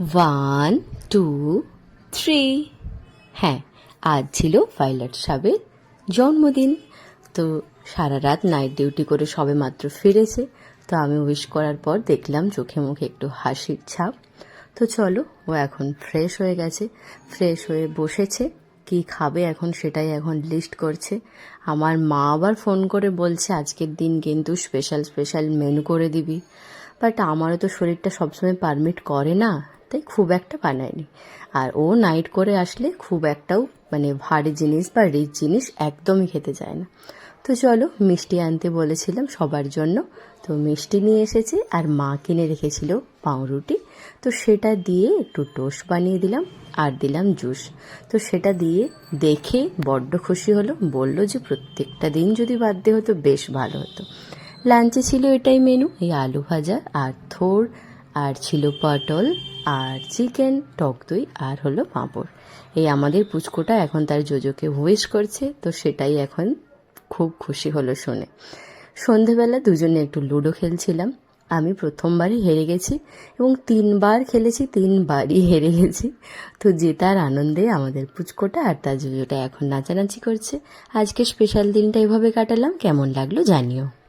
One two three হ্যাঁ আজ ছিল পাইলট সাহেবের জন্মদিন। তো সারা রাত নাইট ডিউটি করে সবে মাত্র ফিরেছে। তো আমি উইশ করার পর দেখলাম চোখে মুখে একটু হাসির ছাপ। তো চলো, ও এখন ফ্রেশ হয়ে গেছে। ফ্রেশ হয়ে বসেছে। কি খাবে এখন সেটাই এখন লিস্ট করছে। আমার মা আবার ফোন করে বলছে, আজকের দিন কিন্তু স্পেশাল স্পেশাল মেনু করে দিবি। বাট আমারও তো শরীরটা সবসময় পারমিট করে না। তাই খুব একটা বানায়নি। আর ও নাইট করে আসলে খুব একটাও মানে ভারী জিনিস বা রিচ জিনিস একদমই খেতে চায় না। তো চলো মিষ্টি আনতে বলেছিলাম সবার জন্য। তো মিষ্টি নিয়ে এসেছে আর মা কিনে রেখেছিল পাউরুটি। তো সেটা দিয়ে একটু টোস্ট বানিয়ে দিলাম আর দিলাম জুস তো সেটা দিয়ে দেখে বড্ড খুশি হলো, বলল যে প্রত্যেকটা দিন যদি বার্থডে হতো বেশ ভালো হতো। লাঞ্চে ছিল এটাই মেনু এই আলু ভাজা আর থোর আর ছিল পটল, আর চিকেন, টক দই, আর হলো পাঁপড়। এই আমাদের পুচকোটা এখন তার জোজোকে হুইশ করছে, তো সেটাই এখন খুব খুশি হলো শুনে। সন্ধেবেলা দুজনে একটু লুডো খেলছিলাম। আমি প্রথমবারই হেরে গেছি এবং তিনবার খেলেছি, তিনবারই হেরে গেছি। তো জেতার আনন্দে আমাদের পুচকোটা আর তার জুজোটা এখন নাচানাচি করছে। আজকে স্পেশাল দিনটা এভাবে কাটালাম। কেমন লাগল জানিও।